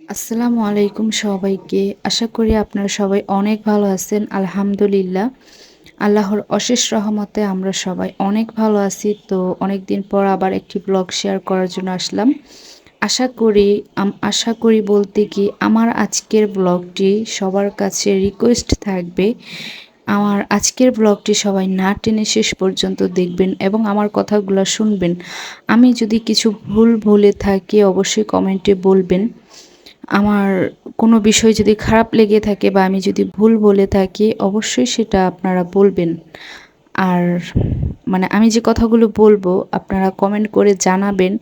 আসসালামু আলাইকুম সবাইকে। আশা করি আপনারা সবাই অনেক ভালো আছেন, আলহামদুলিল্লাহ। আল্লাহর অশেষ রহমতে আমরা সবাই অনেক ভালো আছি। তো অনেক দিন পর আবার একটি ব্লগ শেয়ার করার জন্য আসলাম। আশা করি আশা করি বলতে কি, আমার আজকের ব্লগটি সবার কাছে রিকোয়েস্ট থাকবে। আমার আজকের ব্লগটি সবাই না টেনে শেষ পর্যন্ত দেখবেন এবং আমার কথাগুলো শুনবেন। আমি যদি কিছু ভুল ভুলে থাকি, অবশ্যই কমেন্টে বলবেন। আমার কোনো বিষয় যদি খারাপ লেগে থাকে বা আমি যদি ভুল বলে থাকি, অবশ্যই সেটা আপনারা বলবেন। আর মানে আমি যে কথাগুলো বলব, আপনারা কমেন্ট করে জানাবেন,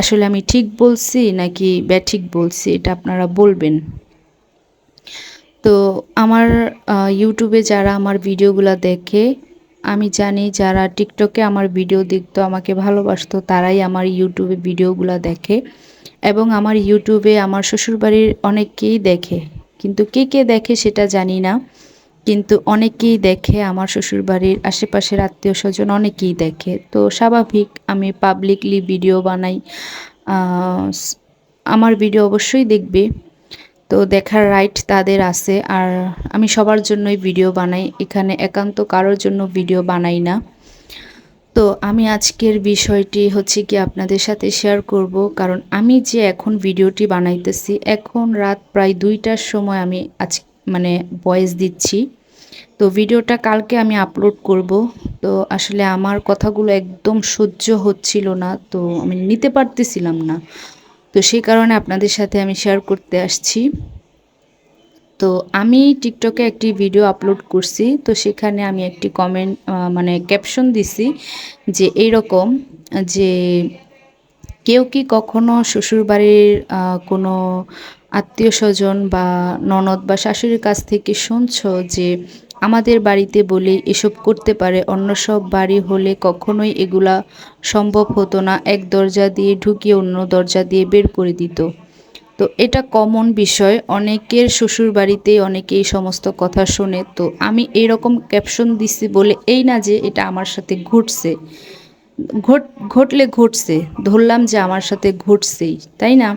আসলে আমি ঠিক বলছি নাকি ব্যাঠিক বলছি, এটা আপনারা বলবেন। তো আমার ইউটিউবে যারা আমার ভিডিওগুলো দেখে, আমি জানি যারা টিকটকে আমার ভিডিও দেখতো, আমাকে ভালোবাসতো, তারাই আমার ইউটিউবে ভিডিওগুলো দেখে। এবং আমার ইউটিউবে আমার শ্বশুরবাড়ির অনেককেই দেখে। কিন্তু কে কে দেখে সেটা জানি না। কিন্তু অনেকেই দেখে, আমার শ্বশুরবাড়ির আশেপাশের আত্মীয় স্বজন অনেকেই দেখে। তো স্বাভাবিক আমি পাবলিকলি ভিডিও বানাই। আমার ভিডিও অবশ্যই দেখবে। তো দেখার রাইট তাদের আছে। আর আমি সবার জন্যই ভিডিও বানাই। এখানে একান্ত কারোর জন্য ভিডিও বানাই না। তো আমি আজকের বিষয়টি হচ্ছে কি আপনাদের সাথে শেয়ার করব। কারণ আমি যে এখন ভিডিওটি বানাইতেছি, এখন রাত প্রায় দুইটার সময় আমি আজ মানে ভয়েস দিচ্ছি। তো ভিডিওটা কালকে আমি আপলোড করব। তো আসলে আমার কথাগুলো একদম সহ্য হচ্ছিল না, তো আমি নিতে পারতেছিলাম না। তো সেই কারণে আপনাদের সাথে আমি শেয়ার করতে আসছি। তো আমি টিকটকে একটি ভিডিও আপলোড করছি, তো সেখানে আমি একটি কমেন্ট মানে ক্যাপশন দিছি যে এই রকম যে কেউ কি কখনো শ্বশুরবাড়ির কোনো আত্মীয় স্বজন বা ননদ বা শাশুড়ির কাছ থেকে শুনছ যে আমাদের বাড়িতে বলে এসব করতে পারে, অন্য সব বাড়ি হলে কখনোই এগুলা সম্ভব হতো না, এক দরজা দিয়ে ঢুকিয়ে অন্য দরজা দিয়ে বের করে দিত? তো এটা কমন বিষয়। অনেকের শ্বশুর বাড়িতেই অনেকে এই সমস্ত কথা শোনে। তো আমি এরকম ক্যাপশন দিছি বলে এই না যে এটা আমার সাথে ঘটছে। ঘট, ঘটলে ঘটছে। ধরলাম যে আমার সাথে ঘটছেই, তাই না?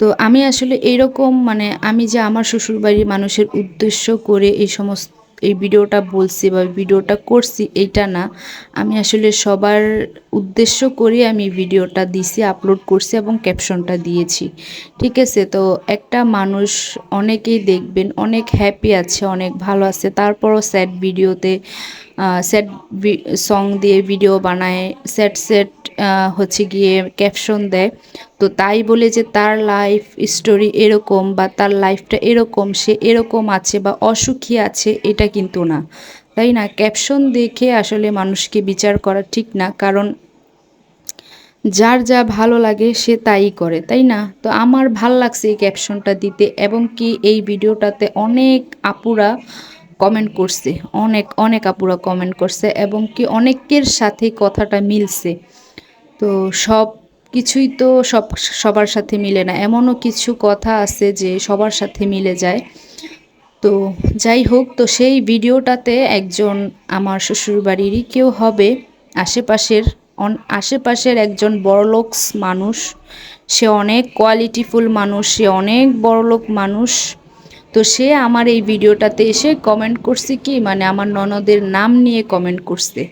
তো আমি আসলে এইরকম মানে আমি যে আমার শ্বশুরবাড়ির মানুষের উদ্দেশ্য করে এই সমস্ত এই ভিডিওটা বলছি বা ভিডিওটা করছি, এইটা না। আমি আসলে সবার উদ্দেশ্য করে আমি ভিডিওটা দিছি আপলোড করছি এবং ক্যাপশনটা দিয়েছি। ঠিক আছে? তো একটা মানুষ অনেকেই দেখবেন, অনেক হ্যাপি আছে, অনেক ভালো আছে, তারপরও স্যাড ভিডিওতে স্যাড সং দিয়ে ভিডিও বানায় স্যাড স্যাড হচ্ছে গিয়ে ক্যাপশন দেয়। তো তাই বলে যে তার লাইফ স্টোরি এরকম বা তার লাইফটা এরকম, সে এরকম আছে বা অসুখী আছে, এটা কিন্তু না। তাই না? ক্যাপশন দেখে আসলে মানুষকে বিচার করা ঠিক না, কারণ যার যা ভালো লাগে সে তাই করে, তাই না? তো আমার ভালো লাগছে এই ক্যাপশনটা দিতে এবং কি এই ভিডিওটাতে অনেক আপুরা কমেন্ট করছে, অনেক অনেক আপুরা কমেন্ট করছে এবং কি অনেকের সাথে কথাটা মিলছে। তো সব কিছুই তো সব, সবার সাথে মিলে না। এমনও কিছু কথা আছে যে সবার সাথে মিলে যায়। তো যাই হোক, তো সেই ভিডিওটাতে একজন আমার শ্বশুরবাড়িরই কেউ হবে। আশেপাশের অন, আশেপাশের একজন বড়লোকস মানুষ। সে অনেক কোয়ালিটিফুল মানুষ, সে অনেক বড়লোক মানুষ। তো সে আমার এই ভিডিওটাতে এসে কমেন্ট করছে কি? মানে আমার ননদের নাম নিয়ে কমেন্ট করছে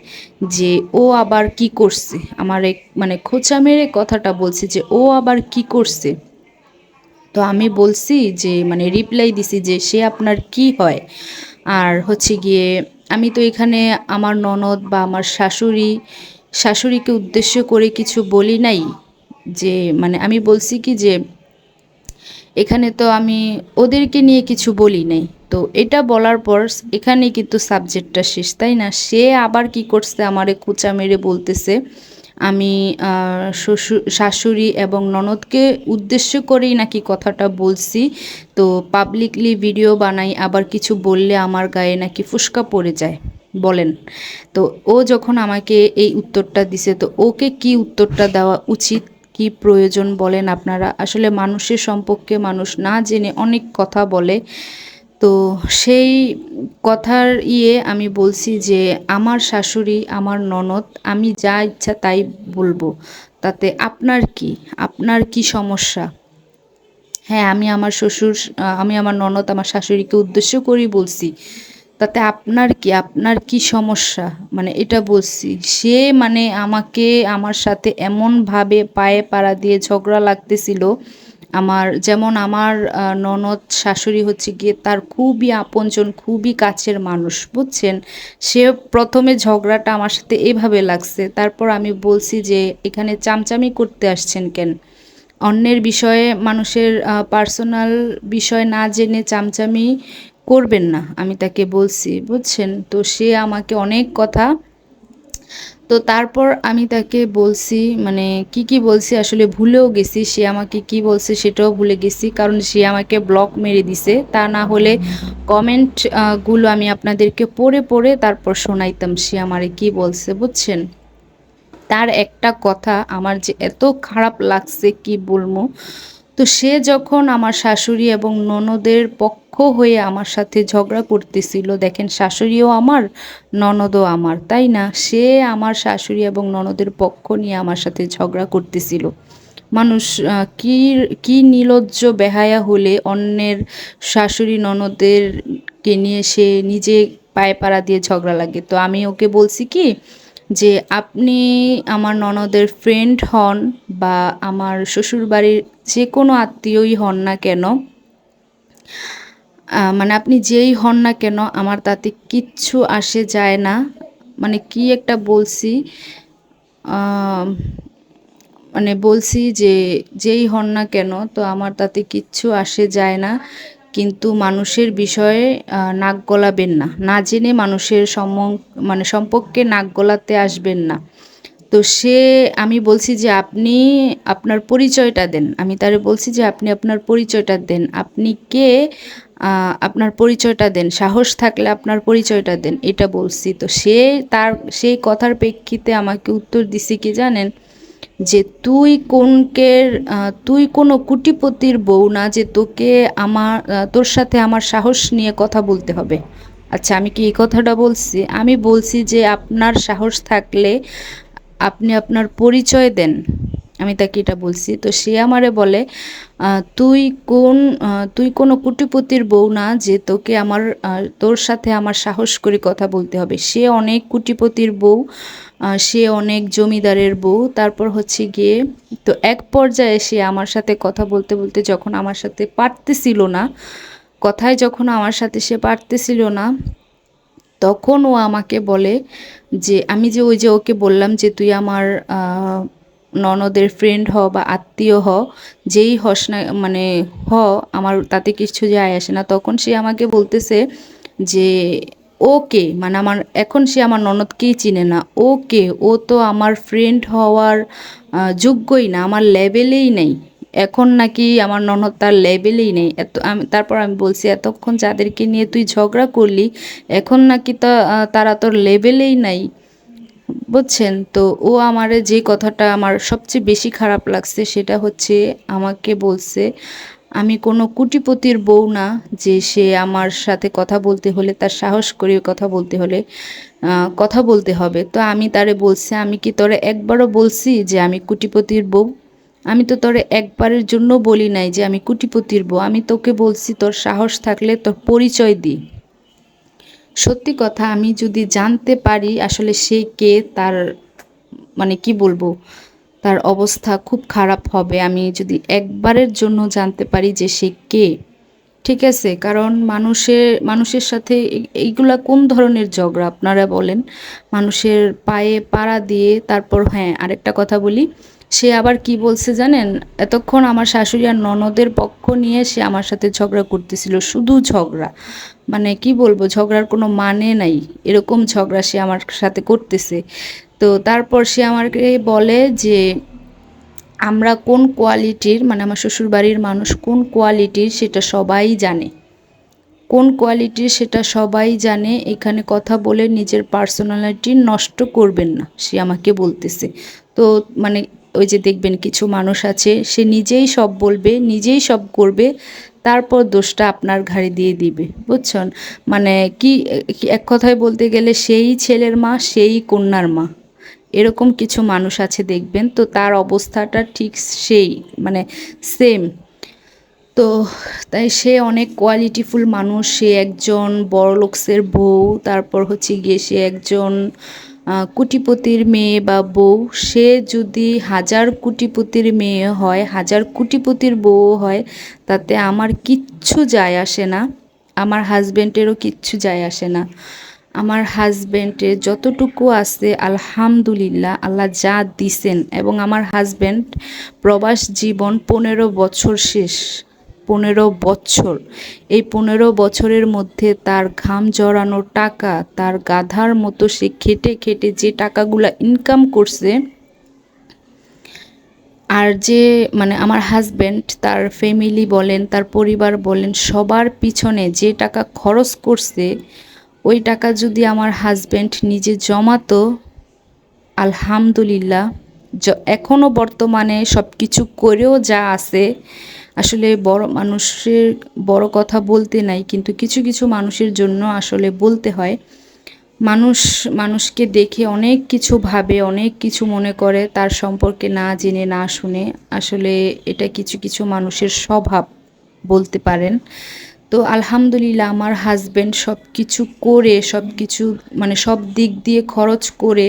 যে, ও আবার কি করছে? আমার এক মানে খোঁচা মেরে কথাটা বলছে যে, ও আবার কি করছে? তো আমি বলছি যে মানে রিপ্লাই দিছি যে, সে আপনার কি হয়? আর হচ্ছে গিয়ে, আমি তো এখানে আমার ননদ বা আমার শাশুড়ি, শাশুড়িকে উদ্দেশ্য করে কিছু বলি নাই যে মানে আমি বলছি কি যে এখানে তো আমি ওদেরকে নিয়ে কিছু বলি নাই। তো এটা বলার পর এখানে কিন্তু সাবজেক্টটা শেষ, তাই না? সে আবার কি করছে, আমারে কুচা মেরে বলতেছে, আমি শ্বশুর শাশুড়ি এবং ননদকে উদ্দেশ্য করেই নাকি কথাটা বলছি, তো পাবলিকলি ভিডিও বানাই, আবার কিছু বললে আমার গায়ে নাকি ফুসকা পড়ে যায়। বলেন। তো ও যখন আমাকে এই উত্তরটা দিছে, তো ওকে কি উত্তরটা দেওয়া উচিত? কি প্রয়োজন বলেন আপনারা? আসলে মানুষের সম্পর্কে মানুষ না জেনে অনেক কথা বলে। তো সেই কথার ইয়ে আমি বলছি যে, আমার শাশুড়ি, আমার ননদ, আমি যা ইচ্ছা তাই বলব। তাতে আপনার কি? আপনার কি সমস্যা? হ্যাঁ আমি আমার শ্বশুর, আমি আমার ননদ, আমার শাশুড়িকে উদ্দেশ্য করেই বলছি। তাতে আপনার কি আপনার কি সমস্যা? মানে এটা বলছি, সে মানে আমাকে আমার সাথে এমনভাবে পায়ে পাড়া দিয়ে ঝগড়া লাগতেছিল, আমার যেমন আমার ননদ শাশুড়ি হচ্ছে গিয়ে তার খুবই আপনজন, খুবই কাছের মানুষ, বুঝছেন? সে প্রথমে ঝগড়াটা আমার সাথে এভাবে লাগছে, তারপর আমি বলছি যে, এখানে চামচামি করতে আসছেন কেন? অন্যের বিষয়ে, মানুষের পার্সোনাল বিষয় না জেনে চামচামি করবেন না, আমি তাকে বলছি, বুঝছেন? তো সে আমাকে অনেক কথা, তো তারপর আমি তাকে বলছি মানে কি কি বলছি আসলে ভুলেও গেছি, সে আমাকে কি বলছে সেটাও ভুলে গেছি, কারণ সে আমাকে ব্লক মেরে দিছে, তা না হলে কমেন্টগুলো আমি আপনাদেরকে পড়ে পড়ে তারপর শোনাইতাম, সে আমারে কি বলছে, বুঝছেন? তার একটা কথা, আমার যে এত খারাপ লাগছে, কি বলব? তো সে যখন আমার শাশুড়ি এবং ননদের পক্ষ হয়ে আমার সাথে ঝগড়া করতেছিল, দেখেন শাশুড়িও আমার, ননদও আমার, তাই না? সে আমার শাশুড়ি এবং ননদের পক্ষ নিয়ে আমার সাথে ঝগড়া করতেছিল। মানুষ কি কি নিলজ্জ বেহায়া হলে অন্যের শাশুড়ি ননদেরকে নিয়ে সে নিজে পায়ে পাড়া দিয়ে ঝগড়া লাগে। তো আমি ওকে বলছি কি যে আপনি আমার ননদের ফ্রেন্ড হন বা আমার শ্বশুরবাড়ির যে কোনো আত্মীয়ই হন না কেন মানে আপনি যেই হন না কেন, আমার তাতে কিচ্ছু আসে যায় না। মানে কি একটা বলছি মানে বলছি যে যেই হন না কেন, তো আমার তাতে কিচ্ছু আসে যায় না। কিন্তু মানুষের বিষয়ে নাক গলাবেন না। না জেনে মানুষের সম মানে সম্পর্কে নাক গলাতে আসবেন না। তো সে, আমি বলছি যে আপনি আপনার পরিচয়টা দেন। আমি তারে বলছি যে আপনি আপনার পরিচয়টা দেন। আপনি কে? আপনার পরিচয়টা দেন। সাহস থাকলে আপনার পরিচয়টা দেন। এটা বলছি। তো সে তার, সেই কথার প্রেক্ষিতে আমাকে উত্তর দিছে কি জানেন? যে তুই কোনকের তুই কোনো কুটিপতির বউ না যে তোকে আমার তোর সাথে আমার সাহস নিয়ে কথা বলতে হবে। আচ্ছা আমি কি এই কথাটা বলছি? আমি বলছি যে আপনার সাহস থাকলে আপনি আপনার পরিচয় দেন। আমি তাকে এটা বলছি। তো সে আমারে বলে তুই কোন তুই কোনো কুটিপতির বউ না যে তোকে আমার তোর সাথে আমার সাহস করে কথা বলতে হবে। সে অনেক কুটিপতির বউ সে অনেক জমিদারের বউ। তারপর হচ্ছে গিয়ে তো এক পর্যায়ে সে আমার সাথে কথা বলতে বলতে যখন আমার সাথে পারতেছিল না, কথায় যখন আমার সাথে সে পারতেছিল না, তখন ও আমাকে বলে যে, আমি যে ওই যে ওকে বললাম যে তুই আমার ননদের ফ্রেন্ড হ বা আত্মীয় হ, যেই হস না মানে হ, আমার তাতে কিছু যায় আসে না। তখন সে আমাকে বলতেছে যে ওকে মানে আমার, এখন সে আমার ননদকেই চিনে না। ওকে, ও তো আমার ফ্রেন্ড হওয়ার যোগ্যই না, আমার লেভেলেই নেই। এখন নাকি আমার ননদ তার লেভেলেই নেই। এত, আমি, তারপর আমি বলছি, এতক্ষণ যাদেরকে নিয়ে তুই ঝগড়া করলি, এখন নাকি তা তারা তোর লেভেলেই নাই। বুঝছেন? তো ও আমারে যে কথাটা আমার সবচেয়ে বেশি খারাপ লাগছে, সেটা হচ্ছে, আমাকে বলছে আমি কোনো কুটিপতির বউ না যে সে আমার সাথে কথা বলতে হলে, তার সাহস করে কথা বলতে হলে কথা বলতে হবে। তো আমি তারে বলছি, আমি কি তোরে একবারও বলছি যে আমি কুটিপতির বউ? আমি তো তোরে একবারের জন্য বলি নাই যে আমি কুটিপতির বউ। আমি তোকে বলছি, তোর সাহস থাকলে তোর পরিচয় দিই সত্যি কথা, আমি যদি জানতে পারি আসলে সে কে, তার মানে কি বলব? তার অবস্থা খুব খারাপ হবে। আমি যদি একবারের জন্য জানতে পারি যে সে কে, ঠিক আছে? কারণ মানুষের মানুষের সাথে এইগুলা কোন ধরনের ঝগড়া আপনারা বলেন? মানুষের পায়ে পাড়া দিয়ে তারপর হ্যাঁ আরেকটা কথা বলি। সে আবার কি বলছে জানেন? এতক্ষণ আমার শাশুড়ি আর ননদের পক্ষ নিয়ে সে আমার সাথে ঝগড়া করতেছিল, শুধু ঝগড়া। মানে কি বলব, ঝগড়ার কোনো মানে নাই, এরকম ঝগড়া সে আমার সাথে করতেছে। তো তারপর সে আমাকে বলে যে, আমরা কোন কোয়ালিটির মানে আমার শ্বশুর বাড়ির মানুষ কোন কোয়ালিটির সেটা সবাই জানে। কোন কোয়ালিটির সেটা সবাই জানে, এখানে কথা বলে নিজের পার্সোনালিটি নষ্ট করবেন না। সে আমাকে বলতেছে। তো মানে ওই যে দেখবেন কিছু মানুষ আছে, সে নিজেই সব বলবে, নিজেই সব করবে, তারপর দোষটা আপনার ঘাড়ে দিয়ে দিবে, বুঝছেন? মানে কি এক কথায় বলতে গেলে সেই ছেলের মা, সেই কন্যার মা। এরকম কিছু মানুষ আছে দেখবেন, তো তার অবস্থাটা ঠিক সেই মানে সেম তো তাই সে অনেক কোয়ালিটিফুল মানুষ, সে একজন বড়লোকসের বউ, তারপর হচ্ছে গিয়ে সে একজন কুটিপতির মেয়ে বা বউ, সে যদি হাজার কুটিপতির মেয়ে হয়, হাজার কুটিপতির বউ হয়, তাতে আমার কিচ্ছু যায় আসে না। আমার হাজব্যান্ডেরও কিচ্ছু যায় আসে না। আমার হাজব্যান্ডের যতটুকু আছে, আলহামদুলিল্লাহ, আল্লাহ যা দিছেন এবং আমার হাজব্যান্ড প্রবাস জীবন পনেরো বছর শেষ। পনেরো বছর। এই পনেরো বছরের মধ্যে তার ঘাম জড়ানো টাকা তার গাধার মতো সে খেটে খেটে যে টাকাগুলা ইনকাম করছে আর যে মানে আমার হাজব্যান্ড তার ফ্যামিলি বলেন, তার পরিবার বলেন, সবার পিছনে যে টাকা খরচ করছে, ওই টাকা যদি আমার হাজব্যান্ড নিজে জমাতো, আলহামদুলিল্লাহ এখনও বর্তমানে সব কিছু করেও যা আছে আসলে বড় মানুষের বড় কথা বলতে নাই, কিন্তু কিছু কিছু মানুষের জন্য আসলে বলতে হয়। মানুষ, মানুষকে দেখে অনেক কিছু ভাবে, অনেক কিছু মনে করে, তার সম্পর্কে না জেনে, না শুনে আসলে এটা কিছু কিছু মানুষের স্বভাব বলতে পারেন। তো আলহামদুলিল্লাহ আমার হাজব্যান্ড সব কিছু করে সব কিছু মানে সব দিক দিয়ে খরচ করে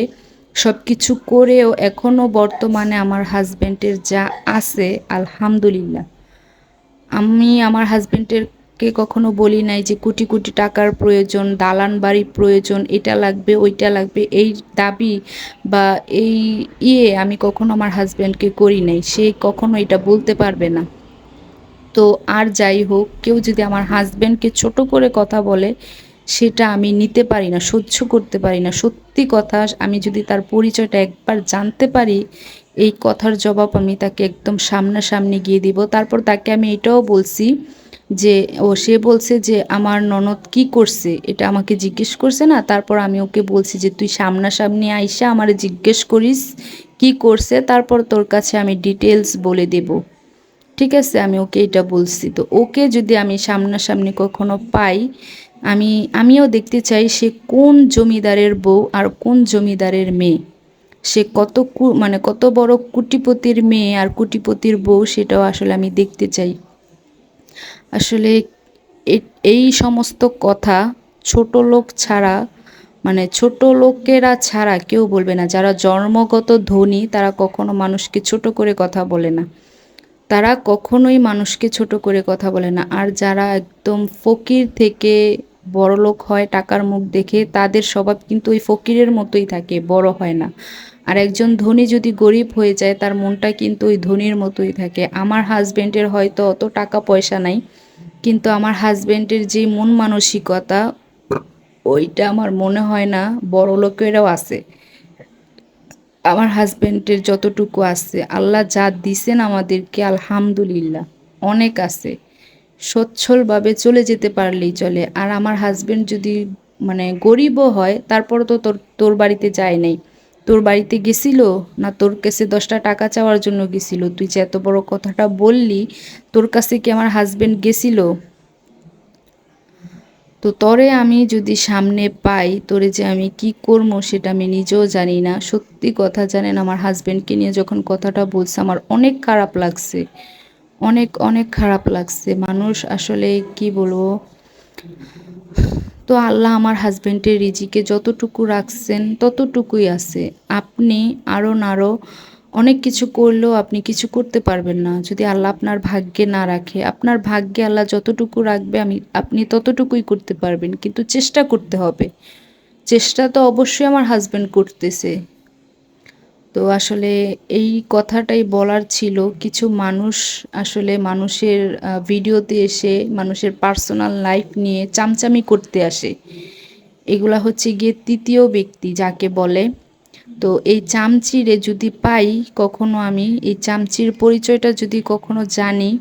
সব কিছু করেও এখনও বর্তমানে আমার হাজব্যান্ডের যা আছে, আলহামদুলিল্লাহ। আমি আমার হাজব্যান্ডেরকে কখনো বলি নাই যে কোটি কোটি টাকার প্রয়োজন, দালান বাড়ি প্রয়োজন, এটা লাগবে, ওইটা লাগবে। এই দাবি বা এই ইয়ে আমি কখনো আমার হাজব্যান্ডকে করি নাই। সে কখনো এটা বলতে পারবে না। তো আর যাই হোক, কেউ যদি আমার হাজব্যান্ডকে ছোট করে কথা বলে, সেটা আমি নিতে পারি না, সহ্য করতে পারি না। সত্যি কথা, আমি যদি তার পরিচয়টা একবার জানতে পারি এই কথার জবাব আমি তাকে একদম সামনাসামনি গিয়ে দিব। তারপর তাকে আমি এটাও বলছি যে, ও, সে বলছে যে, আমার ননদ কি করছে? এটা আমাকে জিজ্ঞেস করছে না? তারপর আমি ওকে বলছি যে, তুই সামনাসামনি আইসা আমার জিজ্ঞেস করিস কি করছে? তারপর তোর কাছে আমি ডিটেলস বলে দেব। ঠিক আছে? আমি ওকে এটা বলছি। তো ওকে যদি আমি সামনাসামনি কখনো পাই, আমি, আমিও দেখতে চাই সে কোন জমিদারের বউ আর কোন জমিদারের মেয়ে। সে কত মানে কত বড় কুটিপতির মেয়ে আর কুটিপতির বউ সেটাও আসলে আমি দেখতে চাই। আসলে এই সমস্ত কথা ছোট লোক ছাড়া মানে ছোট লোকেরা ছাড়া কেউ বলবে না। যারা জন্মগত ধনী, তারা কখনো মানুষকে ছোট করে কথা বলে না। তারা কখনোই মানুষকে ছোট করে কথা বলে না। আর যারা একদম ফকির থেকে বড় লোক হয়, টাকার মুখ দেখে, তাদের স্বভাব কিন্তু ওই ফকিরের মতোই থাকে, বড় হয় না। আর একজন ধনী যদি গরিব হয়ে যায়, তার মনটা কিন্তু ওই ধনীর মতোই থাকে। আমার হাজব্যান্ডের হয়তো অত টাকা পয়সা নাই, কিন্তু আমার হাজব্যান্ডের যে মন মানসিকতা, ওইটা আমার মনে হয় না বড় লোকেরাও আছে। আমার হাজব্যান্ডের যতটুকু আছে, আল্লাহ যা দিছেন আমাদেরকে আলহামদুলিল্লাহ, অনেক আছে। সচ্ছলভাবে চলে যেতে পারলেই চলে। আর আমার হাজব্যান্ড যদি মানে গরিবও হয় তারপর তো তোর তোর বাড়িতে যায় নাই। তোর বাড়িতে গেছিল? না তোর কাছে দশটা টাকা চাওয়ার জন্য গেছিল? তুই যে এত বড় কথাটা বললি, তোর কাছে কি আমার হাজব্যান্ড গেছিল? তো তরে আমি যদি সামনে পাই, তোরে যে আমি কি করব সেটা আমি নিজেও জানি না। সত্যি কথা জানেন, আমার হাজব্যান্ডকে নিয়ে যখন কথাটা বলছে, আমার অনেক খারাপ লাগছে। অনেক অনেক খারাপ লাগছে। মানুষ আসলে কি বলব? তো আল্লাহ আমার হাজব্যান্ডের রিজিকে যতটুকু রাখছেন ততটুকুই আছে। আপনি আরও নারো, অনেক কিছু করলেও আপনি কিছু করতে পারবেন না। যদি আল্লাহ আপনার ভাগ্যে না রাখে, আপনার ভাগ্যে আল্লাহ যতটুকু রাখবে আমি, আপনি ততটুকুই করতে পারবেন। কিন্তু চেষ্টা করতে হবে। চেষ্টা তো অবশ্যই আমার হাজব্যান্ড করতেছে। তো আসলে এই কথাটাই বলার ছিল। কিছু মানুষ আসলে মানুষের ভিডিওতে এসে মানুষের পার্সোনাল লাইফ নিয়ে চামচামি করতে আসে। এগুলা হচ্ছে গিয়ে তৃতীয় ব্যক্তি যাকে বলে। তো এই চামচিরে যদি পাই কখনো আমি, এই চামচির পরিচয়টা যদি কখনো জানি,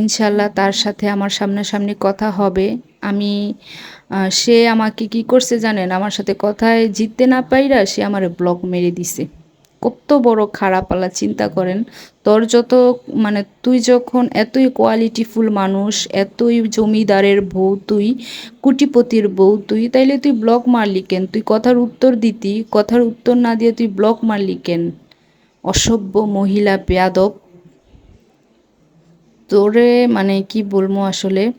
ইনশাল্লাহ তার সাথে আমার সামনাসামনি কথা হবে। আমি সে আমাকে কি করছে জানেন? আমার সাথে কথায় জিততে না পাইরা সে আমার ব্লক মেরে দিছে। কত বড় খারাপ আল্লাহ চিন্তা করেন। তোর যত মানে তুই যখন এতই কোয়ালিটিফুল মানুষ, এতই জমিদারের বউ, তুই কুটিপতির বউ, তুই তাইলে তুই ব্লক মারলি কেন? তুই কথার উত্তর দিতি, কথার উত্তর না দিয়ে তুই ব্লক মারলি কেন? অসভ্য মহিলা, বেয়াদব। তোরে মানে কি বলব আসলে?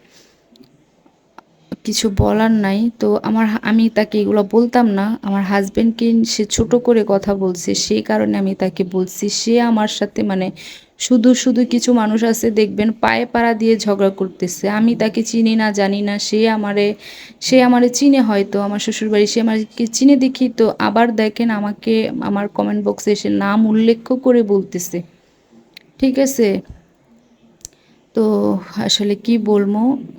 কিছু বলার নাই। তো আমার আমি তাকে এগুলো বলতাম না। আমার হাজব্যান্ডকে সে ছোট করে কথা বলছে। সেই কারণে আমি তাকে বলছি, সে আমার সাথে মানে শুধু শুধু কিছু মানুষ আছে, দেখবেন পায়ে পাড়া দিয়ে ঝগড়া করতেছে। আমি তাকে চিনি না, জানি না। সে আমারে সে আমারে চিনে হয়তো, আমার শ্বশুরবাড়ি সে আমাকে চিনে দেখি তো। আবার দেখেন আমাকে, আমার কমেন্ট বক্সে এসে নাম উল্লেখ করে বলতেছে। ঠিক আছে? তো আসলে কি বলব,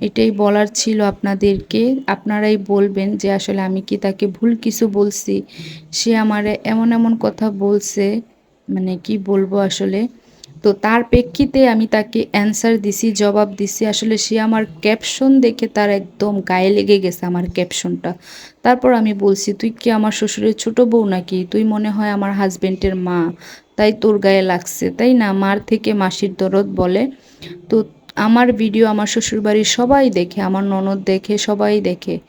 এটাই বলার ছিল আপনাদেরকে। আপনারাই বলবেন যে আসলে আমি কি তাকে ভুল কিছু বলছি। সে আমার এমন এমন কথা বলছে মানে কি বলব আসলে। তো তার প্রেক্ষিতে আমি তাকে অ্যান্সার দিছি, জবাব দিছি। আসলে সে আমার ক্যাপশন দেখে তার একদম গায়ে লেগে গেছে আমার ক্যাপশনটা তারপর আমি বলছি, তুই কি আমার শ্বশুরের ছোট বউ নাকি? তুই মনে হয় আমার হাজব্যান্ডের মা। তাই তোর গায়ে লাগছে, তাই না? মার থেকে মাসির দরদ বলে। তো আমার ভিডিও আমার শ্বশুরবাড়ির সবাই দেখে, আমার ননদ দেখে, সবাই দেখে।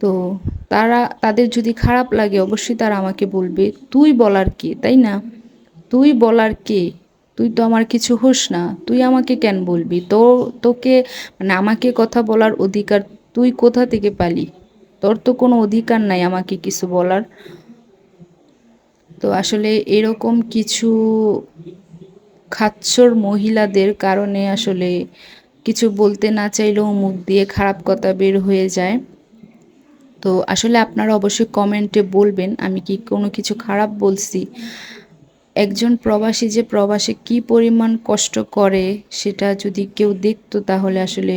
তো তারা, তাদের যদি খারাপ লাগে, অবশ্যই তারা আমাকে বলবে, তুই বলার কে? তাই না? তুই বলার কে? তুই তো আমার কিছু হোস না। তুই আমাকে কেন বলবি? তো, তোকে মানে আমাকে কথা বলার অধিকার তুই কোথা থেকে পালি? তোর তো কোনো অধিকার নাই আমাকে কিছু বলার। তো আসলে এরকম কিছু খাচ্ছর মহিলাদের কারণে আসলে কিছু বলতে না চাইলেও মুখ দিয়ে খারাপ কথা বের হয়ে যায়। তো আসলে আপনারা অবশ্যই কমেন্টে বলবেন, আমি কি কোনো কিছু খারাপ বলছি? একজন প্রবাসী যে প্রবাসে কি পরিমাণ কষ্ট করে সেটা যদি কেউ দেখতো তাহলে আসলে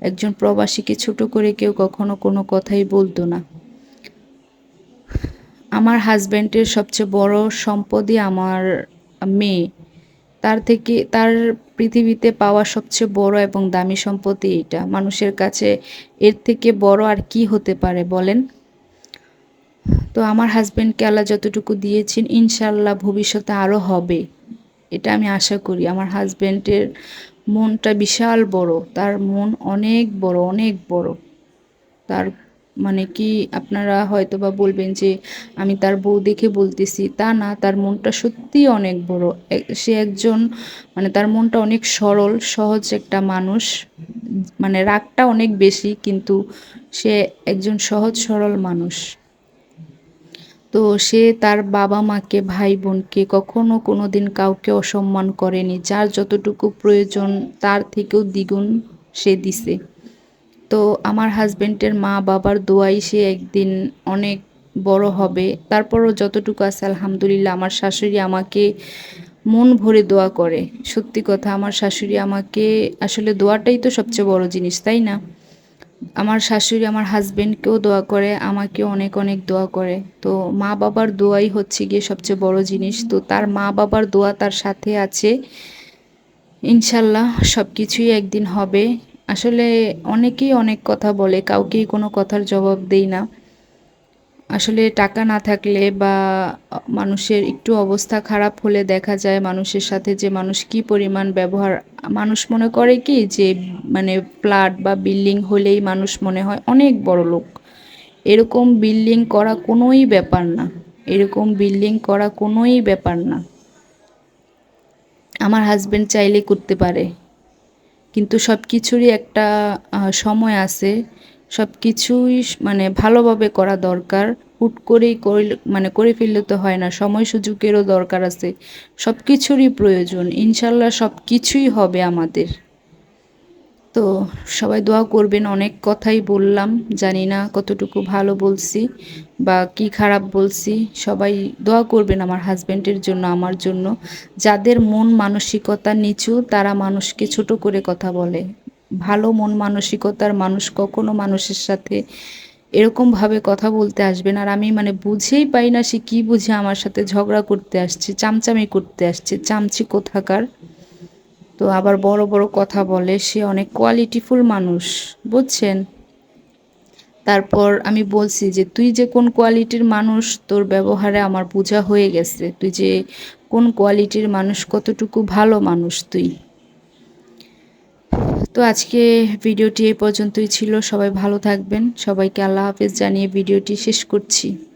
একজন প্রবাসীকে ছোট করে কেউ কখনো কোনো কথাই বলতো না। আমার হাজব্যান্ডের সবচেয়ে বড় সম্পদই আমার মেয়ে। তার থেকে, তার পৃথিবীতে পাওয়া সবচেয়ে বড় এবং দামি সম্পত্তি এটা মানুষের কাছে এর থেকে বড় আর কি হতে পারে বলেন? তো আমার হাজব্যান্ডকে আল্লাহ যতটুকু দিয়েছেন ইনশাল্লাহ ভবিষ্যতে আরও হবে। এটা আমি আশা করি। আমার হাজব্যান্ডের মনটা বিশাল বড়। তার মন অনেক বড় অনেক বড়। তার মানে কি আপনারা হয়তো বা বলবেন যে আমি তার বউ দেখে বলতেছি, তা না, তার মনটা সত্যিই অনেক বড়। সে একজন মানে তার মনটা অনেক সরল, সহজ একটা মানুষ। মানে রাগটা অনেক বেশি, কিন্তু সে একজন সহজ, সরল মানুষ। তো সে তার বাবা মাকে, ভাই বোনকে কখনো কোনো দিন কাউকে অসম্মান করেনি, যার যতটুকু প্রয়োজন তার থেকেও দ্বিগুণ সে দিছে। তো আমার হাজব্যান্ডের মা বাবার দোয়াই সে একদিন অনেক বড় হবে। তারপরও যতটুকু আছে আলহামদুলিল্লাহ, আমার শাশুড়ি আমাকে মন ভরে দোয়া করে। সত্যি কথা, আমার শাশুড়ি আমাকে, আসলে দোয়াটাই তো সবচেয়ে বড় জিনিস, তাই না? আমার শাশুড়ি আমার হাজব্যান্ডকেও দোয়া করে আমাকেও অনেক অনেক দোয়া করে। তো মা বাবার দোয়াই হচ্ছে গিয়ে সবচেয়ে বড় জিনিস। তো তার মা বাবার দোয়া তার সাথে আছে। ইনশাল্লাহ সব কিছুই একদিন হবে। আসলে অনেকেই অনেক কথা বলে, কাউকেই কোনো কথার জবাব দেই না। আসলে টাকা না থাকলে বা মানুষের একটু অবস্থা খারাপ হলে দেখা যায় মানুষের সাথে যে মানুষ কি পরিমাণ ব্যবহার, মানুষ মনে করে কি যে মানে ফ্ল্যাট বা বিল্ডিং হলেই মানুষ মনে হয় অনেক বড় লোক। এরকম বিল্ডিং করা কোনোই ব্যাপার না। এরকম বিল্ডিং করা কোনোই ব্যাপার না। আমার হাজব্যান্ড চাইলে করতে পারে। কিন্তু সব কিছুরই একটা সময় আছে। সব কিছুই মানে ভালোভাবে করা দরকার। হুট করেই মানে করে ফেললে তো হয় না, সময় সুযোগেরও দরকার আছে। সব কিছুরই প্রয়োজন। ইনশাল্লাহ সব কিছুই হবে আমাদের। তো সবাই দোয়া করবেন, অনেক কথাই বললাম, জানি না কতটুকু ভালো বলছি বা কি খারাপ বলছি, সবাই দোয়া করবেন আমার হাজব্যান্ডের জন্য, আমার জন্য। যাদের মন মানসিকতা নিচু, তারা মানুষকে ছোট করে কথা বলে। ভালো মন মানসিকতার মানুষ কখনো মানুষের সাথে এরকমভাবে কথা বলতে আসবেন আর আমি মানে বুঝেই পাই না সে কী বুঝে আমার সাথে ঝগড়া করতে আসছে, চামচামি করতে আসছে, চামচি কোথাকার। তো আবার বড় বড় কথা বলে, সে অনেক কোয়ালিটিফুল মানুষ, বুঝছেন? তারপর আমি বলছি যে, তুই যে কোন কোয়ালিটির মানুষ, তোর ব্যবহারে আমার বোঝা হয়ে গেছে। তুই যে কোন কোয়ালিটির মানুষ, কতটুকু ভালো মানুষ তুই? তো আজকে ভিডিওটি এই পর্যন্তই ছিল। সবাই ভালো থাকবেন। সবাইকে আল্লাহ হাফেজ জানিয়ে ভিডিওটি শেষ করছি।